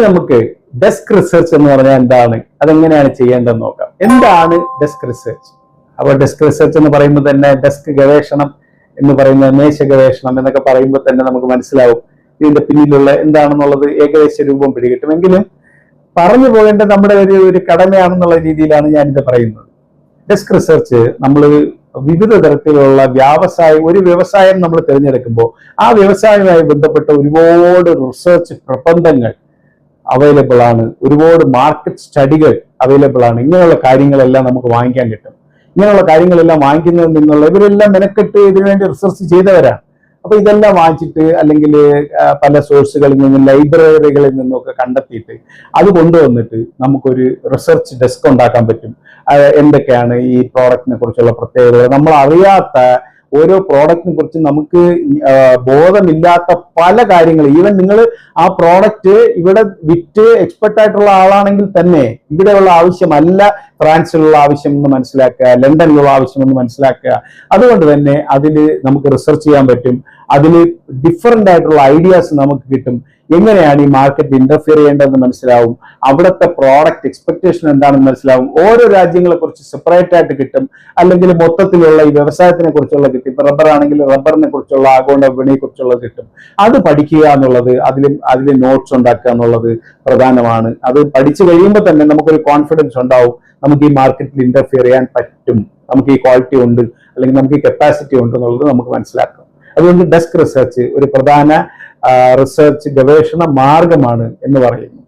നമുക്ക് desk research എന്ന് പറഞ്ഞാൽ എന്താണ്? അതെങ്ങനെയാണ് ചെയ്യേണ്ടതെന്ന് നോക്കാം. എന്താണ് ഡെസ്ക് റിസർച്ച് അപ്പോൾ ഡെസ്ക് റിസർച്ച് എന്ന് പറയുമ്പോൾ തന്നെ ഡെസ്ക് ഗവേഷണം എന്ന് പറയുന്ന മേശ ഗവേഷണം എന്നൊക്കെ പറയുമ്പോൾ തന്നെ നമുക്ക് മനസ്സിലാവും ഇതിന്റെ പിന്നിലുള്ള എന്താണെന്നുള്ളത് ഏകദേശ രൂപം പിടികിട്ടുമെങ്കിലും പറഞ്ഞു പോകേണ്ട നമ്മുടെ ഒരു ഒരു കടമയാണെന്നുള്ള രീതിയിലാണ് ഞാനിത് പറയുന്നത്. ഡെസ്ക് റിസർച്ച് നമ്മൾ വിവിധ തരത്തിലുള്ള വ്യാവസായം ഒരു വ്യവസായം നമ്മൾ തിരഞ്ഞെടുക്കുമ്പോൾ ആ വ്യവസായവുമായി ബന്ധപ്പെട്ട ഒരുപാട് റിസർച്ച് പ്രബന്ധങ്ങൾ അവൈലബിൾ ആണ്. ഒരുപാട് മാർക്കറ്റ് സ്റ്റഡികൾ അവൈലബിൾ ആണ്. ഇങ്ങനെയുള്ള കാര്യങ്ങളെല്ലാം നമുക്ക് വാങ്ങിക്കാൻ കിട്ടും. ഇങ്ങനെയുള്ള കാര്യങ്ങളെല്ലാം വാങ്ങിക്കുന്നതിൽ നിന്നുള്ള ഇവരെല്ലാം മെനക്കെട്ട് ഇതിനുവേണ്ടി റിസർച്ച് ചെയ്തവരാണ്. അപ്പൊ ഇതെല്ലാം വാങ്ങിച്ചിട്ട് അല്ലെങ്കിൽ പല സോഴ്സുകളിൽ നിന്നും ലൈബ്രറികളിൽ നിന്നൊക്കെ കണ്ടെത്തിയിട്ട് അത് കൊണ്ടുവന്നിട്ട് നമുക്കൊരു റിസർച്ച് ഡെസ്ക് ഉണ്ടാക്കാൻ പറ്റും. എന്തൊക്കെയാണ് ഈ പ്രോഡക്റ്റിനെ കുറിച്ചുള്ള പ്രത്യേകതകൾ? നമ്മൾ അറിയാത്ത ഓരോ പ്രോഡക്റ്റിനെ കുറിച്ച് നമുക്ക് ബോധമില്ലാത്ത പല കാര്യങ്ങൾ. ഈവൻ നിങ്ങൾ ആ പ്രോഡക്റ്റ് ഇവിടെ വിറ്റ് എക്സ്പെർട്ട് ആയിട്ടുള്ള ആളാണെങ്കിൽ തന്നെ ഇവിടെയുള്ള ആവശ്യമല്ല ഫ്രാൻസിലുള്ള ആവശ്യം എന്ന് മനസ്സിലാക്കുക ലണ്ടനിലുള്ള ആവശ്യം എന്ന് മനസ്സിലാക്കുക. അതുകൊണ്ട് തന്നെ അതിൽ നമുക്ക് റിസർച്ച് ചെയ്യാൻ പറ്റും. അതിൽ ഡിഫറെന്റ് ആയിട്ടുള്ള ഐഡിയാസ് നമുക്ക് കിട്ടും. എങ്ങനെയാണ് ഈ മാർക്കറ്റ് ഇന്റർഫിയർ ചെയ്യേണ്ടതെന്ന് മനസ്സിലാവും? അവിടുത്തെ പ്രോഡക്റ്റ് എക്സ്പെക്ടേഷൻ എന്താണെന്ന് മനസ്സിലാവും? ഓരോ രാജ്യങ്ങളെ കുറിച്ച് സെപ്പറേറ്റ് ആയിട്ട് കിട്ടും. അല്ലെങ്കിൽ മൊത്തത്തിലുള്ള ഈ വ്യവസായത്തിനെ കുറിച്ചുള്ള കിട്ടും. ഇപ്പൊ റബ്ബർ ആണെങ്കിൽ റബ്ബറിനെ കുറിച്ചുള്ള ആഗോള വിപണിയെ കുറിച്ചുള്ളത് കിട്ടും. അത് പഠിക്കുക എന്നുള്ളത് അതിൽ അതിൽ നോട്ട്സ് ഉണ്ടാക്കുക എന്നുള്ളത് പ്രധാനമാണ്. അത് പഠിച്ചു കഴിയുമ്പോൾ തന്നെ നമുക്കൊരു കോൺഫിഡൻസ് ഉണ്ടാവും. നമുക്ക് ഈ മാർക്കറ്റിൽ ഇന്റർഫിയർ ചെയ്യാൻ പറ്റും. നമുക്ക് ഈ ക്വാളിറ്റി ഉണ്ട്. അല്ലെങ്കിൽ നമുക്ക് ഈ കപ്പാസിറ്റി ഉണ്ട് എന്നുള്ളത് നമുക്ക് മനസ്സിലാക്കാം. അതുകൊണ്ട് ഡെസ്ക് റിസർച്ച് ഒരു പ്രധാന റിസർച്ച് ഗവേഷണ മാർഗമാണ് എന്ന് പറയുന്നു.